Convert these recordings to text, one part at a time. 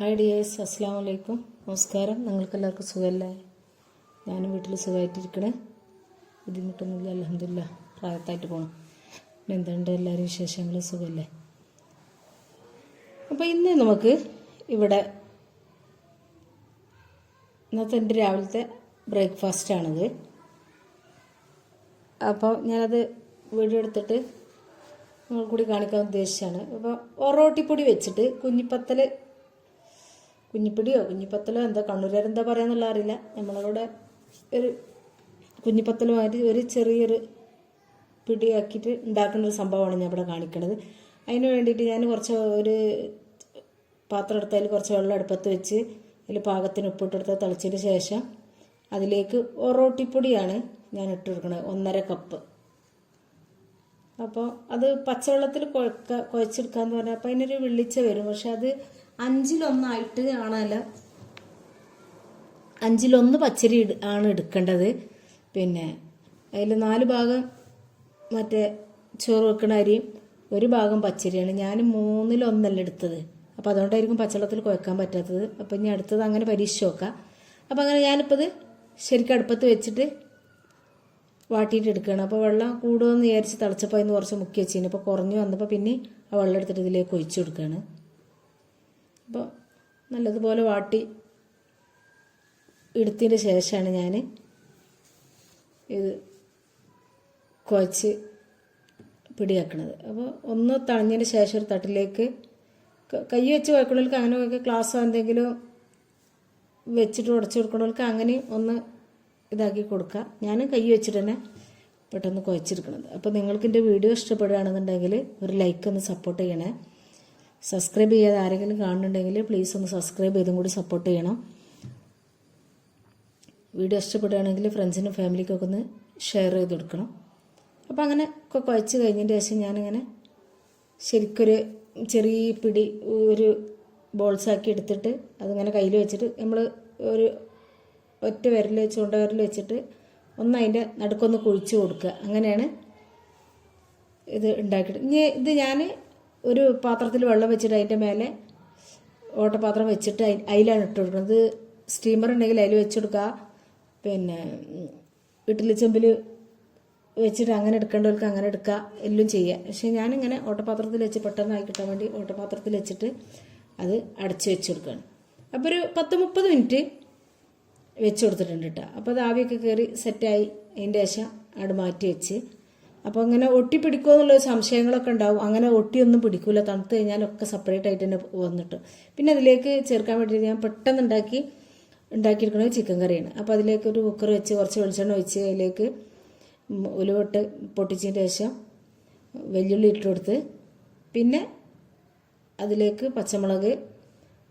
Hi dears അസ്സാം വലൈക്കും നമസ്കാരം നിങ്ങൾക്കെല്ലാവർക്കും സുഖമല്ലേ ഞാനും വീട്ടിൽ സുഖമായിട്ടിരിക്കണേ ബുദ്ധിമുട്ടൊന്നുമില്ല. അലഹമില്ല പ്രായത്തായിട്ട് പോകണം പിന്നെ എന്തുണ്ട്? എല്ലാവരും വിശേഷങ്ങൾ? സുഖമല്ലേ അപ്പോൾ ഇന്ന് നമുക്ക് ഇവിടെ ഇന്നത്തെ എന്റെ രാവിലത്തെ ബ്രേക്ക്ഫാസ്റ്റാണിത് അപ്പോൾ ഞാനത് വീഡിയോ എടുത്തിട്ട് നിങ്ങൾ കൂടി കാണിക്കാൻ ഉദ്ദേശിച്ചാണ് അപ്പോൾ ഒറോട്ടിപ്പൊടി വെച്ചിട്ട് കുഞ്ഞിപ്പത്തൽ കുഞ്ഞിപ്പിടിയോ? കുഞ്ഞിപ്പത്തലോ? എന്താ കണ്ണൂരുകാരെന്താ പറയാന്നുള്ള അറിയില്ല. നമ്മളവിടെ ഒരു കുഞ്ഞിപ്പത്തലുമായിട്ട് ഒരു ചെറിയൊരു പിടിയാക്കിയിട്ട് ഉണ്ടാക്കുന്ന ഒരു സംഭവമാണ് ഞാൻ ഇവിടെ കാണിക്കുന്നത് അതിന് വേണ്ടിയിട്ട് ഞാൻ കുറച്ച് ഒരു പാത്രം എടുത്തതിൽ കുറച്ച് വെള്ളം അടുപ്പത്ത് വെച്ച് അതിൽ പാകത്തിന് ഉപ്പിട്ടെടുത്ത് തിളച്ചതിന് ശേഷം അതിലേക്ക് ഒറോട്ടിപ്പൊടിയാണ് ഞാൻ ഇട്ട് കൊടുക്കുന്നത് ഒന്നര കപ്പ്. അപ്പോൾ അത് പച്ചവെള്ളത്തിൽ കുഴക്ക കുഴച്ചെടുക്കാന്ന് പറഞ്ഞാൽ അപ്പോൾ അതിനൊരു വെള്ളിച്ച വരും. പക്ഷെ അത് അഞ്ചിലൊന്നായിട്ട് ആണല്ല. അഞ്ചിലൊന്ന് പച്ചരി ആണ് എടുക്കേണ്ടത്. പിന്നെ അതിൽ നാല് ഭാഗം മറ്റേ ചോറ് വെക്കണ അരിയും ഒരു ഭാഗം പച്ചരിയാണ്. ഞാൻ മൂന്നിലൊന്നല്ല എടുത്തത്. അപ്പോൾ അതുകൊണ്ടായിരിക്കും പച്ചവെള്ളത്തിൽ കുഴക്കാൻ പറ്റാത്തത്. അപ്പോൾ ഇനി അടുത്തത് അങ്ങനെ പരീക്ഷിച്ച് നോക്കാം. അപ്പോൾ അങ്ങനെ ഞാനിപ്പോൾ ഇത് ശരിക്കും അടുപ്പത്ത് വെച്ചിട്ട് വാട്ടിയിട്ട് എടുക്കുകയാണ്. അപ്പോൾ വെള്ളം കൂടുമെന്ന് വിചാരിച്ച് തിളച്ചപ്പോൾ അതിന് കുറച്ച് മുക്കി വെച്ചിന്. അപ്പോൾ കുറഞ്ഞു വന്നപ്പോൾ പിന്നെ ആ വെള്ളം എടുത്തിട്ട് ഇതിലേക്ക് ഒഴിച്ചു കൊടുക്കുകയാണ്. അപ്പോൾ നല്ലതുപോലെ വാട്ടി എടുത്തതിന് ശേഷമാണ് ഞാൻ ഇത് കുഴച്ച് പിടിയാക്കണത്. അപ്പോൾ ഒന്ന് തണിഞ്ഞതിന് ശേഷം ഒരു തട്ടിലേക്ക് കൈ വെച്ച് കുഴക്കണവർക്ക് അങ്ങനെ ഗ്ലാസ്സോ എന്തെങ്കിലും വെച്ചിട്ട് ഉടച്ചു കൊടുക്കണവർക്ക് അങ്ങനെ ഒന്ന് ഇതാക്കി കൊടുക്കുക ഞാൻ കൈ വെച്ചിട്ട് തന്നെ പെട്ടെന്ന് കുഴച്ചെടുക്കണത്. അപ്പോൾ നിങ്ങൾക്ക് എന്റെ വീഡിയോ ഇഷ്ടപ്പെടുകയാണെന്നുണ്ടെങ്കിൽ ഒരു ലൈക്ക് ഒന്ന് സപ്പോർട്ട് ചെയ്യണേ. സബ്സ്ക്രൈബ് ചെയ്യാതെ ആരെങ്കിലും കാണുന്നുണ്ടെങ്കിൽ പ്ലീസ് ഒന്ന് സബ്സ്ക്രൈബ് ചെയ്തും കൂടി സപ്പോർട്ട് ചെയ്യണം. വീഡിയോ ഇഷ്ടപ്പെടുകയാണെങ്കിൽ ഫ്രണ്ട്സിനും ഫാമിലിക്കൊക്കെ ഒന്ന് ഷെയർ ചെയ്ത് കൊടുക്കണം. അപ്പോൾ അങ്ങനെ ഒക്കെ കുഴച്ച് കഴിഞ്ഞതിന്റെ ശേഷം ഞാനിങ്ങനെ ശരിക്കൊരു ചെറിയ പിടി ഒരു ബോൾസാക്കി എടുത്തിട്ട് അതിങ്ങനെ കയ്യിൽ വെച്ചിട്ട് നമ്മൾ ഒരു ഒറ്റ വിരൽ വെച്ച് കൊണ്ട വിരൽ വെച്ചിട്ട് ഒന്ന് അതിന്റെ നടുക്കൊന്ന് കുഴിച്ച് കൊടുക്കുക. അങ്ങനെയാണ് ഇത് ഉണ്ടാക്കിയിട്ട്. ഇനി ഇത് ഞാൻ ഒരു പാത്രത്തിൽ വെള്ളം വെച്ചിട്ട് അതിന്റെ മേലെ ഓട്ടപാത്രം വെച്ചിട്ട് അതിലാണ് ഇട്ട് കൊടുക്കുന്നത് സ്റ്റീമർ ഉണ്ടെങ്കിൽ അതിൽ വെച്ച് കൊടുക്കുക പിന്നെ വീട്ടിലെ ചെമ്പിൽ വെച്ചിട്ട് അങ്ങനെ എടുക്കേണ്ടവർക്ക് അങ്ങനെ എടുക്കുക എല്ലാം ചെയ്യുക പക്ഷേ ഞാനിങ്ങനെ ഓട്ടപാത്രത്തിൽ വെച്ച് പെട്ടെന്ന് ആയി കിട്ടാൻ വേണ്ടി ഓട്ടപാത്രത്തിൽ വെച്ചിട്ട് അത് അടച്ച് വെച്ച് കൊടുക്കുകയാണ് അപ്പോൾ ഒരു പത്ത് മുപ്പത് മിനിറ്റ് വെച്ച് കൊടുത്തിട്ടുണ്ട് കേട്ടോ അപ്പോൾ അത് ആവിയൊക്കെ കയറി സെറ്റായി അതിന്റെ ശേഷം അവിടെ മാറ്റി വെച്ച് അപ്പോൾ അങ്ങനെ ഒട്ടി പിടിക്കുമോ എന്നുള്ള സംശയങ്ങളൊക്കെ ഉണ്ടാവും. അങ്ങനെ ഒട്ടിയൊന്നും പിടിക്കൂല. തണുത്ത് കഴിഞ്ഞാലൊക്കെ സെപ്പറേറ്റ് ആയിട്ട് തന്നെ വന്നിട്ട്. പിന്നെ അതിലേക്ക് ചേർക്കാൻ വേണ്ടി ഞാൻ പെട്ടെന്ന് ഉണ്ടാക്കി ഉണ്ടാക്കിയെടുക്കുന്നത് ചിക്കൻ കറിയാണ് അപ്പോൾ അതിലേക്ക് ഒരു കുക്കർ വെച്ച് കുറച്ച് വെളിച്ചെണ്ണ ഒഴിച്ച് അതിലേക്ക് ഉലുവട്ട് പൊട്ടിച്ചതിന് ശേഷം വെല്ലുള്ളി ഇട്ട് കൊടുത്ത് പിന്നെ അതിലേക്ക് പച്ചമുളക്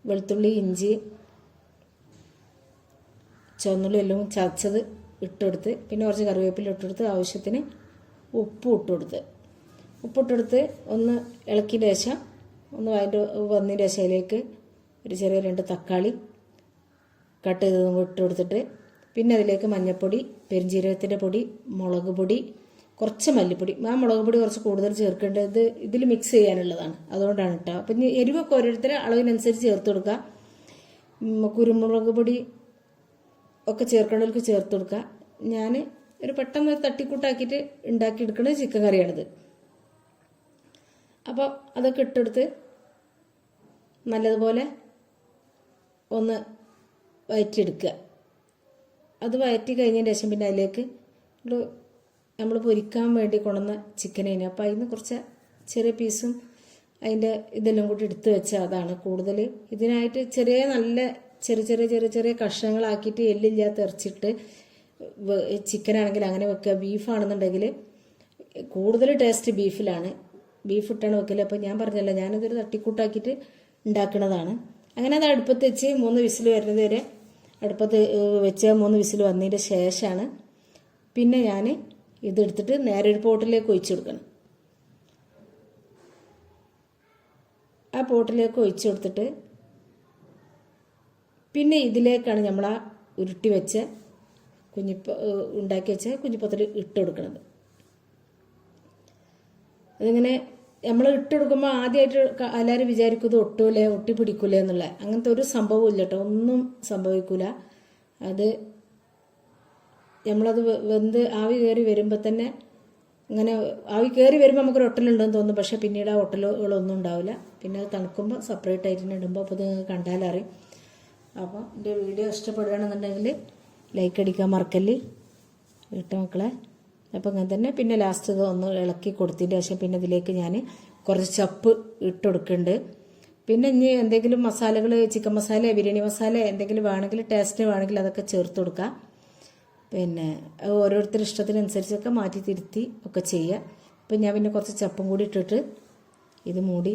വെളുത്തുള്ളി ഇഞ്ചി ചുവന്നുള്ളി എല്ലാം ചതച്ചത് ഇട്ടെടുത്ത് പിന്നെ കുറച്ച് കറിവേപ്പില ഇട്ടെടുത്ത് ആവശ്യത്തിന് ഉപ്പ് ഇട്ടുകൊടുത്ത് ഉപ്പിട്ടെടുത്ത് ഒന്ന് ഇളക്കിന്റെ ശേഷം ഒന്ന് അതിന്റെ വന്നിന്റെ ശേഷം ഒരു ചെറിയ രണ്ട് തക്കാളി കട്ട് ചെയ്ത് ഇട്ട് കൊടുത്തിട്ട് പിന്നെ അതിലേക്ക് മഞ്ഞൾപ്പൊടി പെരിഞ്ജീരകത്തിന്റെ പൊടി മുളക് പൊടി കുറച്ച് മല്ലിപ്പൊടി. ആ മുളക് പൊടി കുറച്ച് കൂടുതൽ ചേർക്കേണ്ടത് ഇതിൽ മിക്സ് ചെയ്യാനുള്ളതാണ്. അതുകൊണ്ടാണ് കേട്ടോ അപ്പം എരിവൊക്കെ ഓരോരുത്തരെ അളവിനനുസരിച്ച് ചേർത്ത് കൊടുക്കുക. കുരുമുളക് പൊടി ഒക്കെ ചേർക്കേണ്ടവർക്ക് ചേർത്ത് കൊടുക്കുക. ഞാൻ ഒരു പെട്ടെന്ന് ഒരു തട്ടിക്കൂട്ടാക്കിയിട്ട് ഉണ്ടാക്കിയെടുക്കുന്ന ചിക്കൻ കറിയാണിത്. അപ്പോൾ അതൊക്കെ ഇട്ടെടുത്ത് നല്ലതുപോലെ ഒന്ന് വയറ്റിയെടുക്കുക. അത് വയറ്റി കഴിഞ്ഞതിന് ശേഷം പിന്നെ അതിലേക്ക് നമ്മൾ പൊരിക്കാൻ വേണ്ടി കൊണ്ടുവന്ന ചിക്കനേന്. അപ്പോൾ അതിന് കുറച്ച് ചെറിയ പീസും അതിന്റെ ഇതെല്ലാം കൂടി എടുത്ത് വെച്ച അതാണ് കൂടുതൽ. ഇതിനായിട്ട് ചെറിയ നല്ല ചെറിയ ചെറിയ ചെറിയ ചെറിയ കഷ്ണങ്ങളാക്കിയിട്ട് എല്ലില്ലാത്ത ഇറച്ചിട്ട് ചിക്കനാണെങ്കിൽ അങ്ങനെ വെക്കുക. ബീഫാണെന്നുണ്ടെങ്കിൽ കൂടുതൽ ടേസ്റ്റ് ബീഫിലാണ് ബീഫ് ഇട്ടാണ് വെക്കൽ. അപ്പോൾ ഞാൻ പറഞ്ഞല്ലോ ഞാനതൊരു തട്ടിക്കൂട്ടാക്കിയിട്ട് ഉണ്ടാക്കുന്നതാണ് അങ്ങനെ അത് അടുപ്പത്ത് വെച്ച് മൂന്ന് വിസിൽ വരുന്നത് വരെ അടുപ്പത്ത് വെച്ച് മൂന്ന് വിസിൽ വന്നതിന്റെ ശേഷമാണ് പിന്നെ ഞാൻ ഇതെടുത്തിട്ട് നേരെ ഒരു പോട്ടിലേക്ക് ഒഴിച്ചു കൊടുക്കണം. ആ പോട്ടിലേക്ക് ഒഴിച്ചു കൊടുത്തിട്ട് പിന്നെ ഇതിലേക്കാണ് നമ്മൾ ആ ഉരുട്ടി വെച്ച കുഞ്ഞിപ്പ ഉണ്ടാക്കി വെച്ച കുഞ്ഞിപ്പത്തിൽ ഇട്ട് കൊടുക്കുന്നത് അതിങ്ങനെ നമ്മൾ ഇട്ട് കൊടുക്കുമ്പോൾ ആദ്യമായിട്ട് എല്ലാവരും വിചാരിക്കും ഇത് ഒട്ടൂലേ ഒട്ടി പിടിക്കൂലേ എന്നുള്ള. അങ്ങനത്തെ ഒരു സംഭവം ഇല്ല കേട്ടോ ഒന്നും സംഭവിക്കൂല. അത് നമ്മളത് വെന്ത് ആവി കയറി വരുമ്പോൾ തന്നെ ഇങ്ങനെ ആവി കയറി വരുമ്പോൾ നമുക്കൊരു ഒട്ടലുണ്ടെന്ന് തോന്നും. പക്ഷെ പിന്നീട് ആ ഒട്ടലുകളൊന്നും ഉണ്ടാവില്ല. പിന്നെ അത് തണുക്കുമ്പോൾ സെപ്പറേറ്റ് ആയിട്ട് ഇടുമ്പോൾ അപ്പോൾ നിങ്ങൾക്ക് കണ്ടാലറിയും. അപ്പോൾ എന്റെ വീഡിയോ ഇഷ്ടപ്പെടുകയാണെന്നുണ്ടെങ്കിൽ ലൈക്ക് അടിക്കാൻ മറക്കല്ലേ? കേട്ടോ മക്കളെ? അപ്പോൾ അങ്ങനെ തന്നെ. പിന്നെ ലാസ്റ്റ് ഒന്ന് ഇളക്കി കൊടുത്തിട്ട് ശേഷം പിന്നെ ഇതിലേക്ക് ഞാൻ കുറച്ച് ചപ്പ് ഇട്ട് കൊടുക്കുന്നുണ്ട് പിന്നെ ഇനി എന്തെങ്കിലും മസാലകൾ ചിക്കൻ മസാല ബിരിയാണി മസാല എന്തെങ്കിലും വേണമെങ്കിൽ ടേസ്റ്റ് വേണമെങ്കിൽ അതൊക്കെ ചേർത്ത് കൊടുക്കുക പിന്നെ ഓരോരുത്തരുടെ ഇഷ്ടത്തിനനുസരിച്ചൊക്കെ മാറ്റി തിരുത്തി ഒക്കെ ചെയ്യുക. അപ്പം ഞാൻ പിന്നെ കുറച്ച് ചപ്പും കൂടി ഇട്ടിട്ട് ഇത് മൂടി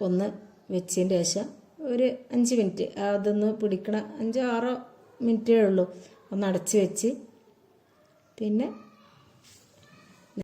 ഒന്ന് വെച്ചതിന്റെ ശേഷം ഒരു അഞ്ച് മിനിറ്റ് അതൊന്ന് പിടിക്കണ അഞ്ചോ ആറോ മിനിറ്റേ ഉള്ളൂ. ഒന്ന് അടച്ച് വെച്ച്. പിന്നെ